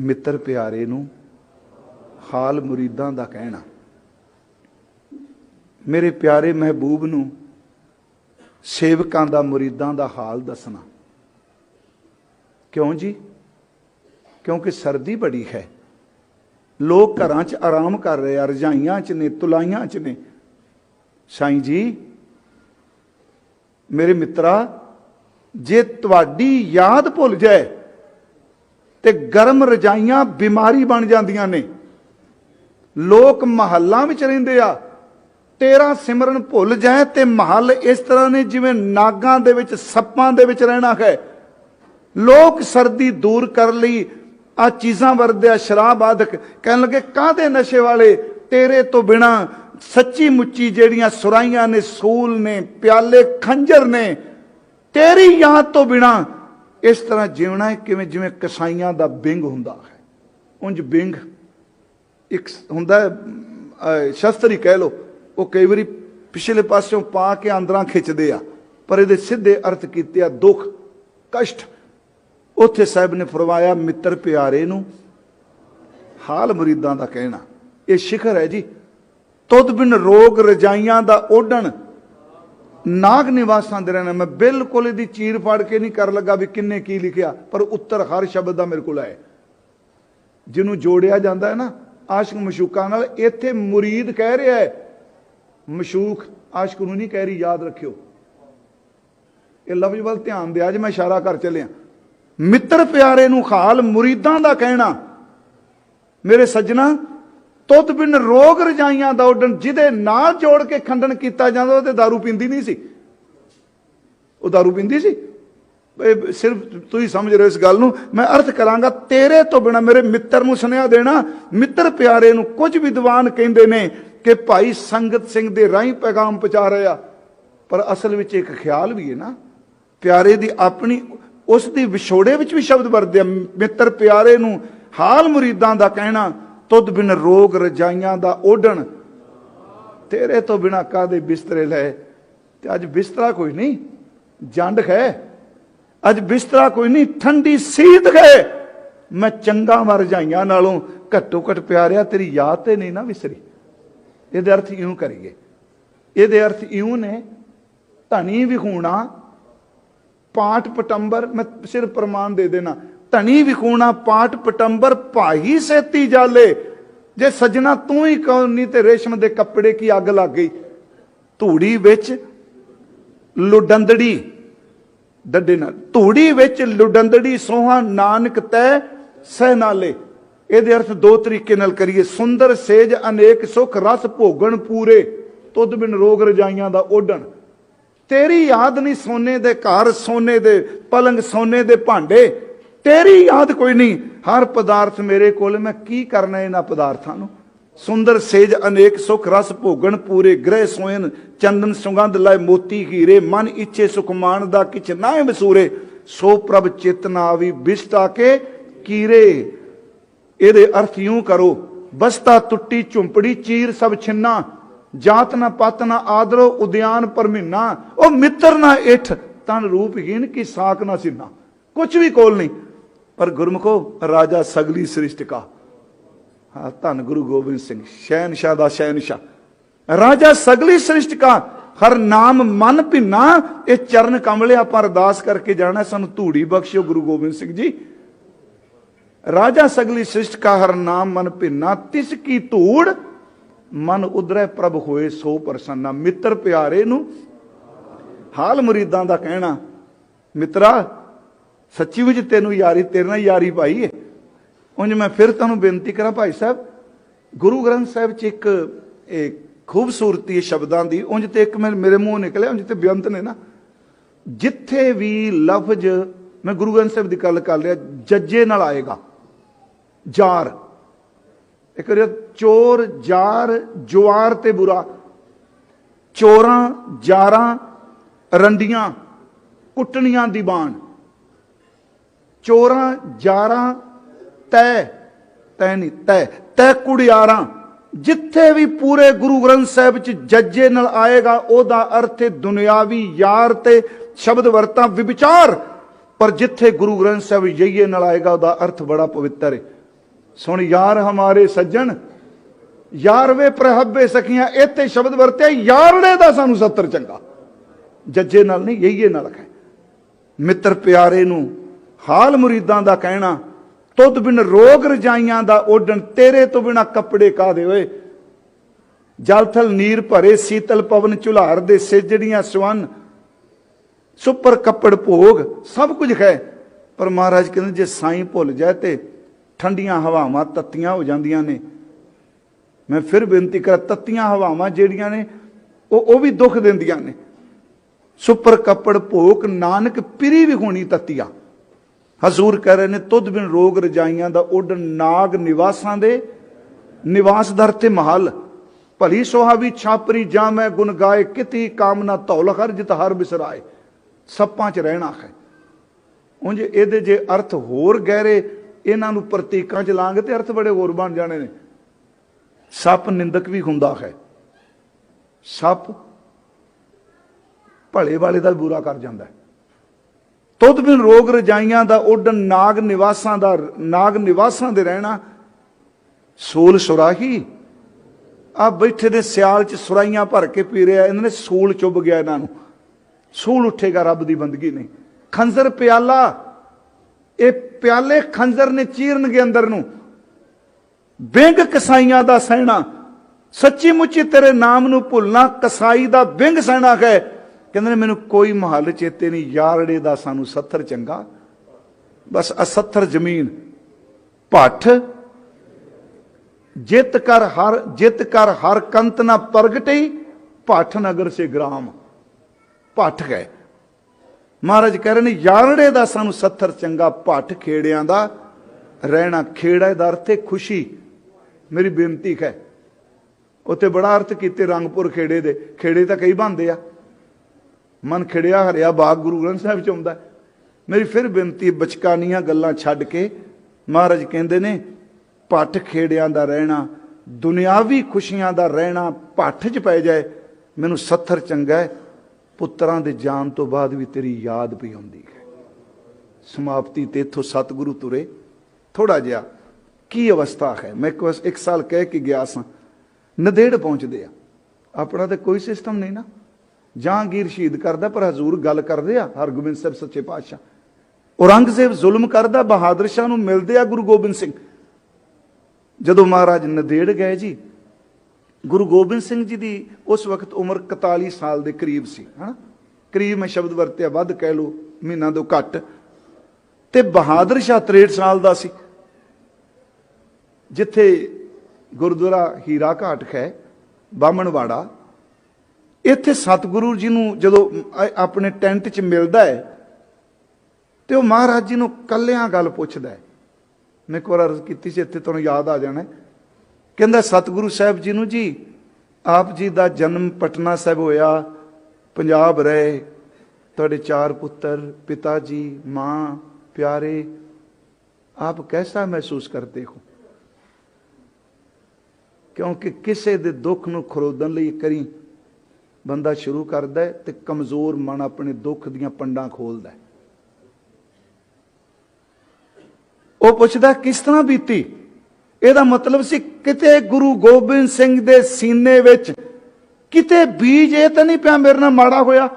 ਮਿੱਤਰ ਪਿਆਰੇ ਨੂੰ ਹਾਲ ਮੁਰੀਦਾਂ ਦਾ ਕਹਿਣਾ। ਮੇਰੇ ਪਿਆਰੇ ਮਹਿਬੂਬ ਨੂੰ ਸੇਵਕਾਂ ਦਾ, ਮੁਰੀਦਾਂ ਦਾ ਹਾਲ ਦੱਸਣਾ। ਕਿਉਂ ਜੀ? ਕਿਉਂਕਿ ਸਰਦੀ ਬੜੀ ਹੈ। ਲੋਕ ਘਰਾਂ 'ਚ ਆਰਾਮ ਕਰ ਰਹੇ ਆ, ਰਜਾਈਆਂ 'ਚ ਨੇ, ਤੁਲਾਈਆਂ 'ਚ ਨੇ। ਸਾਈਂ ਜੀ, ਮੇਰੇ ਮਿੱਤਰਾ, ਜੇ ਤੁਹਾਡੀ ਯਾਦ ਭੁੱਲ ਜਾਏ ਤੇ ਗਰਮ ਰਜਾਈਆਂ ਬਿਮਾਰੀ ਬਣ ਜਾਂਦੀਆਂ ਨੇ। ਲੋਕ ਮਹੱਲਾਂ ਵਿੱਚ ਰਹਿੰਦੇ ਆ। ਤੇਰਾ ਸਿਮਰਨ ਭੁੱਲ ਜਾਏ ਤੇ ਮਹੱਲ ਇਸ ਤਰ੍ਹਾਂ ਨੇ ਜਿਵੇਂ ਨਾਗਾਂ ਦੇ ਵਿੱਚ, ਸੱਪਾਂ ਦੇ ਵਿੱਚ ਰਹਿਣਾ ਹੈ। ਲੋਕ ਸਰਦੀ ਦੂਰ ਕਰ ਲਈ, ਆ ਚੀਜ਼ਾਂ ਵਰਦੇ ਆ ਸ਼ਰਾਬ ਆਦਿਕ। ਕਹਿਣ ਲੱਗੇ, ਕਾਹਦੇ ਨਸ਼ੇ ਵਾਲੇ? ਤੇਰੇ ਤੋਂ ਬਿਨਾ ਸੱਚੀ ਮੁੱਚੀ ਜਿਹੜੀਆਂ ਸੁਰਾਈਆਂ ਨੇ, ਸੂਲ ਨੇ, ਪਿਆਲੇ ਖੰਜਰ ਨੇ, ਤੇਰੀ ਯਾਦ ਤੋਂ ਬਿਨਾ ਇਸ ਤਰ੍ਹਾਂ ਜਿਉਣਾ ਹੈ ਕਿਵੇਂ ਜਿਵੇਂ ਕਸਾਈਆਂ ਦਾ ਬਿੰਗ ਹੁੰਦਾ ਹੈ। ਉਂਝ ਬਿੰਗ ਇੱਕ ਹੁੰਦਾ ਹੈ, ਸ਼ਸਤਰ ਹੀ ਕਹਿ ਲੋ ਉਹ ਕਈ ਵਾਰੀ ਪਿਛਲੇ ਪਾਸਿਓਂ ਪਾ ਕੇ ਅੰਦਰਾਂ ਖਿੱਚਦੇ ਆ ਪਰ ਇਹਦੇ ਸਿੱਧੇ ਅਰਥ ਕੀਤੇ ਆ ਦੁੱਖ ਕਸ਼ਟ। ਉੱਥੇ ਸਾਹਿਬ ਨੇ ਫਰਮਾਇਆ ਮਿੱਤਰ ਪਿਆਰੇ ਨੂੰ ਹਾਲ ਮਰੀਦਾਂ ਦਾ ਕਹਿਣਾ। ਇਹ ਸ਼ਿਖਰ ਹੈ ਜੀ। ਤੁਧ ਬਿਨ ਰੋਗ ਰਜਾਈਆਂ ਦਾ ਓਢਣ ਨਾਗ ਨਿਵਾਸਾਂ ਦੇ ਰਹਿਣਾ। ਮੈਂ ਬਿਲਕੁਲ ਇਹਦੀ ਚੀਰ ਫਾੜ ਕੇ ਨਹੀਂ ਕਰ ਲੱਗਾ ਵੀ ਕਿੰਨੇ ਕੀ ਲਿਖਿਆ, ਪਰ ਉੱਤਰ ਹਰ ਸ਼ਬਦ ਦਾ ਮੇਰੇ ਕੋਲ ਹੈ ਜਿਹਨੂੰ ਜੋੜਿਆ ਜਾਂਦਾ ਹੈ ਨਾ, ਆਸ਼ਕ ਮਸ਼ੂਕਾਂ ਨਾਲ, ਇੱਥੇ ਮੁਰੀਦ ਕਹਿ ਰਿਹਾ ਹੈ, ਮਸ਼ੂਕ ਆਸ਼ਕ ਨੂੰ ਨਹੀਂ ਕਹਿ ਰਹੀ, ਯਾਦ ਰੱਖਿਓ। ਇਹ ਲਫ਼ਜ਼ ਵੱਲ ਧਿਆਨ ਦਿਆ ਜੇ, ਮੈਂ ਇਸ਼ਾਰਾ ਕਰ ਚੱਲਿਆ। ਮਿੱਤਰ ਪਿਆਰੇ ਨੂੰ ਖਾਲ ਮੁਰੀਦਾਂ ਦਾ ਕਹਿਣਾ। ਮੇਰੇ ਸੱਜਣਾ ਤੁਤ ਬਿਨ ਰੋਗ ਰਜਾਈਆਂ ਦਾ ਉੱਡਣ ਜਿਹਦੇ ਨਾਲ ਜੋੜ ਕੇ ਖੰਡਨ ਕੀਤਾ ਜਾਂਦਾ ਉਹ ਤੇ दारू ਪੀਂਦੀ ਨਹੀਂ ਸੀ ਉਹ दारू ਪੀਂਦੀ ਸੀ ਇਹ ਸਿਰਫ ਤੁਸੀਂ ਸਮਝ ਰਹੇ ਹੋ ਇਸ ਗੱਲ ਨੂੰ ਮੈਂ ਅਰਥ ਕਰਾਂਗਾ ਤੇਰੇ ਤੋਂ ਬਿਨਾ ਮੇਰੇ ਮਿੱਤਰ ਨੂੰ ਸੁਨੇਹਾ ਦੇਣਾ ਮਿੱਤਰ ਪਿਆਰੇ ਨੂੰ ਕੁਝ ਵਿਦਵਾਨ ਕਹਿੰਦੇ ਨੇ ਕਿ ਭਾਈ ਸੰਗਤ ਸਿੰਘ ਦੇ ਰਾਹੀਂ ਪੈਗਾਮ ਪਹੁੰਚਾ ਰਿਹਾ ਪਰ ਅਸਲ ਵਿੱਚ ਇੱਕ ਖਿਆਲ ਵੀ ਹੈ ਨਾ ਪਿਆਰੇ ਦੀ ਆਪਣੀ ਉਸ ਦੀ ਵਿਛੋੜੇ ਵਿੱਚ ਵੀ ਸ਼ਬਦ ਵਰਦੇ ਆ ਮਿੱਤਰ ਪਿਆਰੇ ਨੂੰ ਹਾਲ ਮੁਰੀਦਾਂ ਦਾ ਕਹਿਣਾ ਤੁਧ ਬਿਨ ਰੋਗ ਰਜਾਈਆਂ ਦਾ ਓਢਣ। ਤੇਰੇ ਤੋਂ ਬਿਨਾ ਕਾਦੇ ਬਿਸਤਰੇ ਲੈ? ਤੇ ਅੱਜ ਬਿਸਤਰਾ ਕੋਈ ਨਹੀਂ, ਜੰਡ ਹੈ ਅੱਜ ਬਿਸਤਰਾ ਕੋਈ ਨਹੀਂ, ਠੰਡੀ ਸੀਤ ਹੈ ਮੈਂ ਚੰਗਾ ਮਰ ਜਾਈਆਂ ਨਾਲੋਂ ਘੱਟੋ ਘੱਟ ਪਿਆਰਿਆ, ਤੇਰੀ ਯਾਦ ਤੇ ਨਹੀਂ ਨਾ ਵਿਸਰੀ। ਇਹਦੇ ਅਰਥ ਇਉਂ ਕਰੀਏ। ਇਹਦੇ ਅਰਥ ਇਉਂ ਨੇ, ਧਨੀ ਵਿਖੂਣਾ, ਪਾਠ ਪਟੰਬਰ, ਮੈਂ ਸਿਰ ਪ੍ਰਮਾਣ ਦੇ ਦੇਣਾ। ਧਨੀ ਵਿਖੂਣਾ ਪਾਠ ਪਟੰਬਰ ਭਾਈ ਸੇਤੀ ਜਾਲੇ। ਜੇ ਸਜਣਾ ਤੂੰ ਹੀ ਕੌਣ ਤੇ ਰੇਸ਼ਮ ਦੇ ਕੱਪੜੇ ਕੀ ਅੱਗ ਲੱਗ ਗਈ? ਧੂੜੀ ਵਿੱਚ ਲੁਡੰਦੜੀ, ਡੱਡੇ ਨਾਲ। ਧੂੜੀ ਵਿੱਚ ਲੁਡੰਦੜੀ ਸੋਹਾ ਨਾਨਕ ਤੈ ਸਹਿ ਨਾਲੇ ਇਹਦੇ ਅਰਥ ਦੋ ਤਰੀਕੇ ਨਾਲ ਕਰੀਏ। ਸੁੰਦਰ ਸੇਜ ਅਨੇਕ ਸੁਖ ਰਸ ਭੋਗਣ ਪੂਰੇ। ਤੁਧ ਬਿਨ ਰੋਗ ਰਜਾਈਆਂ ਦਾ ਓਢਣ। ਤੇਰੀ ਯਾਦ ਨਹੀਂ ਸੋਨੇ ਦੇ ਘਰ, ਸੋਨੇ ਦੇ ਪਲੰਗ, ਸੋਨੇ ਦੇ ਭਾਂਡੇ। ਤੇਰੀ ਯਾਦ ਕੋਈ ਨਹੀਂ। ਹਰ ਪਦਾਰਥ ਮੇਰੇ ਕੋਲ, ਮੈਂ ਕੀ ਕਰਨਾ ਇਹਨਾਂ ਪਦਾਰਥਾਂ ਨੂੰ? ਸੁੰਦਰ ਸੇਜ ਅਨੇਕ ਸੁਖ ਰਸ ਭੋਗਣ, ਪੂਰੇ ਗ੍ਰਹਿ ਸੋਇਨ, ਚੰਦਨ ਸੁਗੰਧ ਲੈ ਮੋਤੀ ਹੀਰੇ ਮਨ ਇੱਛੇ ਸੁਖ ਮਾਨ ਦਾ ਕਿਛ ਨਾਏ ਮਸੂਰੇ। ਸੋ ਪ੍ਰਭ ਚੇਤਨਾ ਆਵੀ ਬਿਸਤਾ ਕੇ ਕੀਰੇ। ਇਹਦੇ ਅਰਥ ਯੂੰ ਕਰੋ, ਬਸਤਾ ਟੁੱਟੀ ਝੁੰਪੜੀ, ਚੀਰ ਸਭ ਛਿੰਨਾ। ਜਾਤ ਨਾ ਪਤ ਨਾ ਆਦਰੋ, ਉਦਿਆਨ ਪਰਮਿਨਾ ਉਹ ਮਿੱਤਰ ਨਾ ਇਠ, ਤਨ ਰੂਪਹੀਨ ਕੀ ਸਾਖ ਨਾ ਸਿਨਾ। ਕੁਝ ਵੀ ਕੋਲ ਨਹੀਂ। ਪਰ ਗੁਰਮਖੋ, ਰਾਜਾ ਸਗਲੀ ਸ੍ਰਿਸ਼ਟਿਕਾ ਹਾਂ, ਧੰਨ ਗੁਰੂ ਗੋਬਿੰਦ ਸਿੰਘ ਸ਼ਹਿਨशाह ਦਾ ਸ਼ਹਿਨशाह ਰਾਜਾ ਸਗਲੀ ਸ੍ਰਿਸ਼ਟਿਕਾ ਹਰ ਨਾਮ ਮਨ ਭਿੰਨਾ, ਇਹ ਚਰਨ ਕਮਲਿਆ ਆਪਾਂ ਅਰਦਾਸ ਕਰਕੇ ਜਾਣਾ, ਸਾਨੂੰ ਧੂੜੀ ਬਖਸ਼ਿਓ ਗੁਰੂ ਗੋਬਿੰਦ ਸਿੰਘ ਜੀ। ਰਾਜਾ ਸਗਲੀ ਸ੍ਰਿਸ਼ਟਿਕਾ ਹਰ ਨਾਮ ਮਨ ਭਿੰਨਾ, ਤਿਸ ਕੀ ਧੂੜ, ਮਨ ਉਧਰੇ ਪ੍ਰਭ ਹੋਏ ਸੋ ਪ੍ਰਸੰਨਾ। ਮਿੱਤਰ ਪਿਆਰੇ ਨੂੰ, ਹਾਲ ਮੁਰੀਦਾਂ ਦਾ ਕਹਿਣਾ, ਮਿੱਤਰਾ ਸੱਚੀ ਵਿੱਚ ਤੈਨੂੰ ਯਾਰੀ, ਤੇਰੇ ਨਾਲ ਯਾਰੀ ਭਾਈ ਹੈ ਉਂਝ ਮੈਂ ਫਿਰ ਤੁਹਾਨੂੰ ਬੇਨਤੀ ਕਰਾਂ ਭਾਈ ਸਾਹਿਬ, ਗੁਰੂ ਗ੍ਰੰਥ ਸਾਹਿਬ 'ਚ ਇੱਕ, ਇਹ ਖੂਬਸੂਰਤੀ ਸ਼ਬਦਾਂ ਦੀ। ਉਂਝ ਤੇ ਇੱਕ ਮੇਰੇ ਮੇਰੇ ਮੂੰਹ ਨਿਕਲਿਆ, ਉਂਝ ਤੇ ਬੇਅੰਤ ਨੇ ਨਾ। ਜਿੱਥੇ ਵੀ ਲਫ਼ਜ਼, ਮੈਂ ਗੁਰੂ ਗ੍ਰੰਥ ਸਾਹਿਬ ਦੀ ਗੱਲ ਕਰ ਰਿਹਾ, ਜੱਜੇ ਨਾਲ ਆਏਗਾ। ਜਾਰ। ਇੱਕ ਰਿਹਾ ਚੋਰ, ਜਾਰ, ਜੁਆਰ ਤੇ ਬੁਰਾ। ਚੋਰਾਂ, ਜਾਰਾਂ, ਰੰਡੀਆਂ, ਕੁੱਟਣੀਆਂ ਦੀ ਬਾਣ। ਚੋਰਾਂ, ਜਾਰਾਂ, ਤੈ ਤੈ ਨਹੀਂ, ਤੈ ਤੈ ਕੁੜਿਆਰਾਂ, ਜਿੱਥੇ ਵੀ ਪੂਰੇ ਗੁਰੂ ਗ੍ਰੰਥ ਸਾਹਿਬ ਚ ਜੱਜੇ ਨਾਲ ਆਏਗਾ, ਉਹਦਾ ਅਰਥ ਹੈ ਦੁਨਿਆਵੀ ਯਾਰ ਤੇ ਸ਼ਬਦ ਵਰਤਾਂ ਵਿਚਾਰ ਪਰ ਜਿੱਥੇ ਗੁਰੂ ਗ੍ਰੰਥ ਸਾਹਿਬ ਯਈਏ ਨਾਲ ਆਏਗਾ, ਉਹਦਾ ਅਰਥ ਬੜਾ ਪਵਿੱਤਰ ਹੈ। ਸੁਣ ਯਾਰ ਹਮਾਰੇ ਸੱਜਣ ਯਾਰ ਵੇ ਪ੍ਰਹੱਬੇ ਸਖੀਆਂ, ਇੱਥੇ ਸ਼ਬਦ ਵਰਤਿਆ, ਯਾਰੜੇ ਦਾ ਸਾਨੂੰ ਸੱਤਰ ਚੰਗਾ। ਜੱਜੇ ਨਾਲ ਨਹੀਂ ਯਹੀਏ ਨਾਲ ਹੈ ਮਿੱਤਰ ਪਿਆਰੇ ਨੂੰ ਹਾਲ ਮੁਰੀਦਾਂ ਦਾ ਕਹਿਣਾ, ਤੁਧ ਬਿਨ ਰੋਗ ਰਜਾਈਆਂ ਦਾ ਓਡਣ ਤੇਰੇ ਤੋਂ ਬਿਨਾ ਕੱਪੜੇ ਕਾਦੇ ਓਏ? ਜਲ ਥਲ ਨੀਰ ਭਰੇ, ਸੀਤਲ ਪਵਨ ਝੁਲਾਰ ਦੇ ਸੇਜੜੀਆਂ ਸਵਨ, ਸੁਪਰ ਕੱਪੜ ਭੋਗ, ਸਭ ਕੁਝ ਹੈ। ਪਰ ਮਹਾਰਾਜ ਕਹਿੰਦੇ, ਜੇ ਸਾਈਂ ਭੁੱਲ ਜਾਏ ਤੇ ਠੰਡੀਆਂ ਹਵਾਵਾਂ ਤੱਤੀਆਂ ਹੋ ਜਾਂਦੀਆਂ ਨੇ। ਮੈਂ ਫਿਰ ਬੇਨਤੀ ਕਰਾਂ, ਤੱਤੀਆਂ ਹਵਾਵਾਂ ਜਿਹੜੀਆਂ ਨੇ, ਉਹ ਉਹ ਵੀ ਦੁੱਖ ਦਿੰਦੀਆਂ ਨੇ। ਸੁਪਰ ਕੱਪੜ ਭੋਗ, ਨਾਨਕ ਪਿਰੀ ਵੀ ਹੋਣੀ ਤੱਤੀਆਂ। ਹਜ਼ੂਰ ਕਹਿ ਰਹੇ ਨੇ, ਤੁਧ ਬਿਨ ਰੋਗ ਰਜਾਈਆਂ ਦਾ ਉੱਡ ਨਾਗ ਨਿਵਾਸਾਂ ਦੇ, ਨਿਵਾਸ ਦਰ ਤੇ ਮਹਲ। ਭਲੀ ਸੁਹਾਵੀ ਛਾਪਰੀ ਜਾਮੈ ਗੁਣ ਗਾਏ, ਕਿਤੀ ਕਾਮਨਾ ਧੌਲ ਹਰ ਜਿਤ ਹਰ ਬਿਸਰਾਏ। ਸੱਪਾਂ 'ਚ ਰਹਿਣਾ ਹੈ ਉਂਝ ਇਹਦੇ ਜੇ ਅਰਥ ਹੋਰ ਗਹਿਰੇ, ਇਹਨਾਂ ਨੂੰ ਪ੍ਰਤੀਕਾਂ 'ਚ ਲਾਂਗੇ ਤੇ ਅਰਥ ਬੜੇ ਹੋਰ ਬਣ ਜਾਣੇ ਨੇ। ਸੱਪ ਨਿੰਦਕ ਵੀ ਹੁੰਦਾ ਹੈ। ਸੱਪ ਭਲੇ ਵਾਲੇ ਦਾ ਬੁਰਾ ਕਰ ਜਾਂਦਾ ਹੈ। ਤੁਧ ਬਿਨ ਰੋਗ ਰਜਾਈਆਂ ਦਾ ਉੱਡਣ ਨਾਗ ਨਿਵਾਸਾਂ ਦਾ ਨਾਗ ਨਿਵਾਸਾਂ ਦੇ ਰਹਿਣਾ। ਸੂਲ ਸੁਰਾਹੀ। ਆ ਬੈਠੇ ਦੇ ਸਿਆਲ ਚ ਸੁਰਾਈਆਂ ਭਰ ਕੇ ਪੀ ਰਿਹਾ, ਇਹਨਾਂ ਨੇ ਸੂਲ ਚੁੱਭ ਗਿਆ ਇਹਨਾਂ ਨੂੰ। ਸੂਲ ਉੱਠੇਗਾ ਰੱਬ ਦੀ ਬੰਦਗੀ ਨਹੀਂ। ਖੰਜ਼ਰ ਪਿਆਲਾ। ਇਹ ਪਿਆਲੇ ਖੰਜ਼ਰ ਨੇ ਚੀਰਨਗੇ ਅੰਦਰ ਨੂੰ। ਬਿੰਗ ਕਸਾਈਆਂ ਦਾ ਸਹਿਣਾ। ਸੱਚੀ ਮੁੱਚੀ ਤੇਰੇ ਨਾਮ ਨੂੰ ਭੁੱਲਣਾ, ਕਸਾਈ ਦਾ ਬਿੰਗ ਸਹਿਣਾ ਹੈ। ਕਹਿੰਦੇ ਨੇ, ਮੈਨੂੰ ਕੋਈ ਮਹੱਲ ਚੇਤੇ ਨਹੀਂ, ਯਾਰੜੇ ਦਾ ਸਾਨੂੰ 70 ਚੰਗਾ। ਬਸ ਆ 70 ਜ਼ਮੀਨ। ਭੱਠ। ਜਿੱਤ ਕਰ ਹਰ, ਜਿੱਤ ਕਰ ਹਰ ਕੰਤ ਨਾ ਪ੍ਰਗਟਈ, ਭੱਠ ਨਗਰ ਸੇ ਗ੍ਰਾਮ। ਭੱਠ ਗਏ। ਮਹਾਰਾਜ ਕਹਿ ਰਹੇ ਨੇ, ਯਾਰੜੇ ਦਾ ਸਾਨੂੰ 70 ਚੰਗਾ, ਭੱਠ ਖੇੜਿਆਂ ਦਾ ਰਹਿਣਾ, ਖੇੜਾ ਦਾ ਅਰਥ ਹੈ ਖੁਸ਼ੀ। ਮੇਰੀ ਬੇਨਤੀ ਹੈ, ਉੱਥੇ ਬੜਾ ਅਰਥ ਕੀਤੇ ਰੰਗਪੁਰ ਖੇੜੇ ਦੇ, ਖੇੜੇ ਤਾਂ ਕਈ ਬੰਦੇ ਆ। ਮਨ ਖਿੜਿਆ ਹਰਿਆ ਬਾਗ ਗੁਰੂ ਗ੍ਰੰਥ ਸਾਹਿਬ ਚ ਆਉਂਦਾ ਮੇਰੀ ਫਿਰ ਬੇਨਤੀ ਬਚਕਾਨੀਆਂ ਗੱਲਾਂ ਛੱਡ ਕੇ ਮਹਾਰਾਜ ਕਹਿੰਦੇ ਨੇ, ਪੱਠ ਖੇੜਿਆਂ ਦਾ ਰਹਿਣਾ, ਦੁਨਿਆਵੀ ਖੁਸ਼ੀਆਂ ਦਾ ਰਹਿਣਾ ਪੱਠ 'ਚ ਪੈ ਜਾਏ, ਮੈਨੂੰ 70 ਚੰਗਾ ਹੈ, ਪੁੱਤਰਾਂ ਦੇ ਜਾਣ ਤੋਂ ਬਾਅਦ ਵੀ ਤੇਰੀ ਯਾਦ ਪਈ ਆਉਂਦੀ ਹੈ। ਸਮਾਪਤੀ ਤੇ ਇਥੋਂ ਸਤਿਗੁਰੂ ਤੁਰੇ। ਥੋੜਾ ਜਿਹਾ, ਕੀ ਅਵਸਥਾ ਹੈ? ਮੈਂ ਇੱਕ ਵਾਰ- ਇੱਕ ਸਾਲ ਕਹਿ ਕੇ ਗਿਆ ਸਾਂ। ਨਦੇੜ ਪਹੁੰਚਦੇ ਆ। ਆਪਣਾ ਤਾਂ ਕੋਈ ਸਿਸਟਮ ਨਹੀਂ ਨਾ। ਜਹਾਂਗੀਰ ਸ਼ਹੀਦ ਕਰਦਾ, ਪਰ ਹਜ਼ੂਰ ਗੱਲ ਕਰਦੇ ਆ ਹਰਗੋਬਿੰਦ ਸਾਹਿਬ ਸੱਚੇ ਪਾਤਸ਼ਾਹ। ਔਰੰਗਜ਼ੇਬ ਜ਼ੁਲਮ ਕਰਦਾ, ਬਹਾਦਰ ਸ਼ਾਹ ਨੂੰ ਮਿਲਦੇ ਆ ਗੁਰੂ ਗੋਬਿੰਦ ਸਿੰਘ। ਜਦੋਂ ਮਹਾਰਾਜ ਨਦੇੜ ਗਏ ਜੀ, ਗੁਰੂ ਗੋਬਿੰਦ ਸਿੰਘ ਜੀ ਦੀ ਉਸ ਵਕਤ ਉਮਰ 41 ਸਾਲ ਦੇ ਕਰੀਬ ਸੀ, ਹਨਾ? ਕਰੀਬ ਮੈਂ ਸ਼ਬਦ ਵਰਤਿਆ, ਵੱਧ ਕਹਿ ਲੋ ਮਹੀਨਾ ਤੋਂ ਘੱਟ। ਤੇ ਬਹਾਦਰ ਸ਼ਾਹ 63 ਸਾਲ ਦਾ ਸੀ। ਜਿੱਥੇ ਗੁਰਦੁਆਰਾ ਹੀਰਾ ਘਾਟ ਹੈ ਬਾਮਣਵਾੜਾ ਇੱਥੇ ਸਤਿਗੁਰੂ ਜੀ ਨੂੰ ਜਦੋਂ ਆਪਣੇ ਟੈਂਟ 'ਚ ਮਿਲਦਾ ਹੈ, ਤੇ ਉਹ ਮਹਾਰਾਜ ਜੀ ਨੂੰ ਕੱਲਿਆਂ ਗੱਲ ਪੁੱਛਦਾ ਹੈ। ਮੈਂ ਇੱਕ ਵਾਰ ਅਰਜ਼ ਕੀਤੀ ਸੀ, ਇੱਥੇ ਤੁਹਾਨੂੰ ਯਾਦ ਆ ਜਾਣਾ ਕਹਿੰਦਾ, ਸਤਿਗੁਰੂ ਸਾਹਿਬ ਜੀ ਨੂੰ ਜੀ, ਆਪ ਜੀ ਦਾ ਜਨਮ ਪਟਨਾ ਸਾਹਿਬ ਹੋਇਆ, ਪੰਜਾਬ ਰਹੇ, ਤੁਹਾਡੇ ਚਾਰ ਪੁੱਤਰ, ਪਿਤਾ ਜੀ, ਮਾਂ, ਪਿਆਰੇ, ਆਪ ਕੈਸਾ ਮਹਿਸੂਸ ਕਰਦੇ ਹੋ? ਕਿਉਂਕਿ ਕਿਸੇ ਦੇ ਦੁੱਖ ਨੂੰ ਖਰੋਦਣ ਲਈ ਕਰੀ ਬੰਦਾ ਸ਼ੁਰੂ ਕਰਦਾ ਤੇ ਕਮਜ਼ੋਰ ਮਨ ਆਪਣੇ ਦੁੱਖ ਦੀਆਂ ਪੰਡਾਂ ਖੋਲਦਾ ਉਹ ਪੁੱਛਦਾ ਕਿਸ ਤਰ੍ਹਾਂ ਬੀਤੀ? ਇਹਦਾ ਮਤਲਬ ਸੀ ਕਿਤੇ ਗੁਰੂ ਗੋਬਿੰਦ ਸਿੰਘ ਦੇ ਸੀਨੇ ਵਿੱਚ ਕਿਤੇ ਬੀਜ ਇਹ ਤਾਂ ਨਹੀਂ ਪਿਆ ਮੇਰੇ ਨਾਲ ਮਾੜਾ ਹੋਇਆ।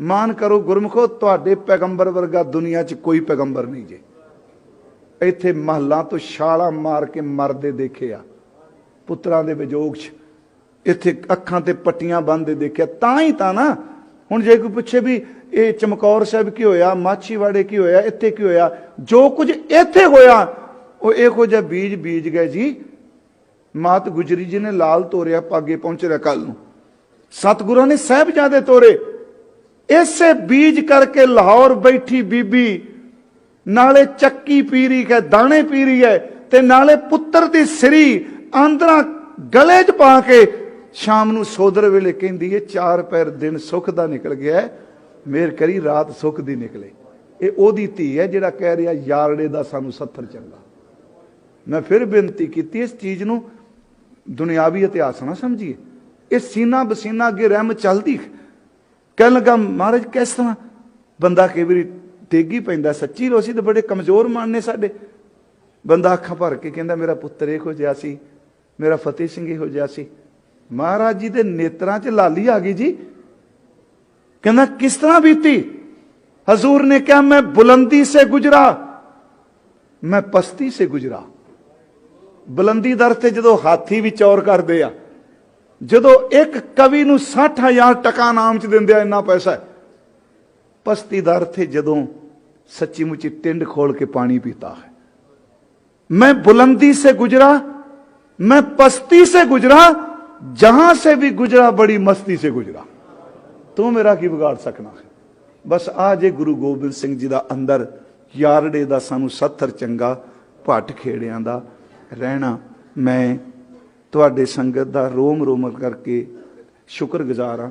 ਮਾਨ ਕਰੋ ਗੁਰਮੁਖੋ, ਤੁਹਾਡੇ ਪੈਗੰਬਰ ਵਰਗਾ ਦੁਨੀਆ 'ਚ ਕੋਈ ਪੈਗੰਬਰ ਨਹੀਂ ਜੇ। ਇੱਥੇ ਮਹੱਲਾਂ ਤੋਂ ਛਾਲਾਂ ਮਾਰ ਕੇ ਮਰਦੇ ਦੇਖੇ ਆ। ਪੁੱਤਰਾਂ ਦੇ ਵਿਜੋਗ 'ਚ ਇੱਥੇ ਅੱਖਾਂ ਤੇ ਪੱਟੀਆਂ ਬੰਨਦੇ ਦੇਖਿਆ, ਤਾਂ ਹੀ ਤਾਂ ਨਾ। ਹੁਣ ਜੇ ਕੋਈ ਪੁੱਛੇ ਵੀ ਇਹ ਚਮਕੌਰ ਸਾਹਿਬ ਕੀ ਹੋਇਆ, ਮਾਛੀਵਾੜੇ ਕੀ ਹੋਇਆ, ਇੱਥੇ ਕੀ ਹੋਇਆ, ਜੋ ਕੁਝ ਇੱਥੇ ਹੋਇਆ, ਉਹ ਇਹੋ ਜਿਹਾ ਬੀਜ ਬੀਜ ਗਏ ਜੀ। ਮਾਤ ਗੁਜਰੀ ਜੀ ਨੇ ਲਾਲ ਤੋਰਿਆ, ਪਾਗੇ ਪਹੁੰਚ ਰਿਹਾ ਕੱਲ ਨੂੰ। ਸਤਿਗੁਰਾਂ ਨੇ ਸਾਹਿਬਜ਼ਾਦੇ ਤੋਰੇ। ਇਸੇ ਬੀਜ ਕਰਕੇ ਲਾਹੌਰ ਬੈਠੀ ਬੀਬੀ, ਨਾਲੇ ਚੱਕੀ ਪੀਰੀ ਹੈ, ਦਾਣੇ ਪੀਰੀ ਹੈ, ਤੇ ਨਾਲੇ ਪੁੱਤਰ ਦੀ ਸਰੀ ਆਂਦਰਾ ਗਲੇ 'ਚ ਪਾ ਕੇ ਸ਼ਾਮ ਨੂੰ ਸੋਦਰ ਵੇਲੇ ਕਹਿੰਦੀ ਹੈ ਚਾਰ ਪੈਰ ਦਿਨ ਸੁੱਖ ਦਾ ਨਿਕਲ ਗਿਆ ਹੈ, ਮੇਰ ਕਰੀ ਰਾਤ ਸੁੱਖ ਦੀ ਨਿਕਲੇ। ਇਹ ਉਹਦੀ ਧੀ ਹੈ ਜਿਹੜਾ ਕਹਿ ਰਿਹਾ ਯਾਰੜੇ ਦਾ ਸਾਨੂੰ 70 ਚੰਗਾ। ਮੈਂ ਫਿਰ ਬੇਨਤੀ ਕੀਤੀ ਇਸ ਚੀਜ਼ ਨੂੰ ਦੁਨਿਆਵੀ ਇਤਿਹਾਸ ਨਾ ਸਮਝੀਏ। ਇਹ ਸੀਨਾ ਬਸੀਨਾ ਅੱਗੇ ਰਹਿਮ ਚੱਲਦੀ ਕਹਿਣ ਲੱਗਾ ਮਹਾਰਾਜ ਕਿਸ ਤਰ੍ਹਾਂ? ਬੰਦਾ ਕਈ ਵਾਰੀ ਤੇਗੀ ਪੈਂਦਾ ਸੱਚੀ ਲੋਸੀ ਤੇ ਬੜੇ ਕਮਜ਼ੋਰ ਮਨ ਨੇ ਸਾਡੇ। ਬੰਦਾ ਅੱਖਾਂ ਭਰ ਕੇ ਕਹਿੰਦਾ ਮੇਰਾ ਪੁੱਤਰ ਇਹੋ ਜਿਹਾ ਸੀ ਮੇਰਾ ਫਤਿਹ ਸਿੰਘ ਇਹੋ ਜਿਹਾ ਸੀ। ਮਹਾਰਾਜ ਜੀ ਦੇ ਨੇਤਰਾਂ 'ਚ ਲਾਲੀ ਆ ਗਈ ਜੀ। ਕਹਿੰਦਾ, ਕਿਸ ਤਰ੍ਹਾਂ ਬੀਤੀ? ਹਜ਼ੂਰ ਨੇ ਕਿਹਾ, ਮੈਂ ਬੁਲੰਦੀ ਸੇ ਗੁਜਰਾ। ਮੈਂ ਪਸਤੀ ਸੇ ਗੁਜਰਾ। ਬੁਲੰਦੀ ਦਰ ਤੇ ਜਦੋਂ ਹਾਥੀ ਵੀ ਚੌਰ ਕਰਦੇ ਆ, ਜਦੋਂ ਇੱਕ ਕਵੀ ਨੂੰ 60000 ਟਕਾ ਨਾਮ ਚ ਦਿੰਦੇ ਆ, ਇੰਨਾ ਪੈਸਾ ਪਸਤੀ ਦਰ ਤੇ ਜਦੋਂ ਸੱਚੀ ਮੁੱਚੀ ਟਿੰਡ ਖੋਲ ਕੇ ਪਾਣੀ ਪੀਤਾ ਹੈ। ਮੈਂ ਬੁਲੰਦੀ ਸੇ ਗੁਜਰਾ, ਮੈਂ ਪਸਤੀ ਸੇ ਗੁਜਰਾ जहां से भी गुजरा बड़ी मस्ती से गुजरा ਤੂੰ ਮੇਰਾ ਕੀ ਵਿਗਾੜ ਸਕਣਾ ਹੈ ਬਸ ਆ ਜੇ ਗੁਰੂ ਗੋਬਿੰਦ ਸਿੰਘ ਜੀ ਦਾ ਅੰਦਰ ਯਾਰੜੇ ਦਾ ਸਾਨੂੰ ਸੱਥਰ ਚੰਗਾ ਭੱਟ ਖੇੜਿਆਂ ਦਾ ਰਹਿਣਾ ਮੈਂ ਤੁਹਾਡੇ ਸੰਗਤ ਦਾ ਰੋਮ ਰੋਮ ਕਰਕੇ ਸ਼ੁਕਰਗੁਜ਼ਾਰ ਹਾਂ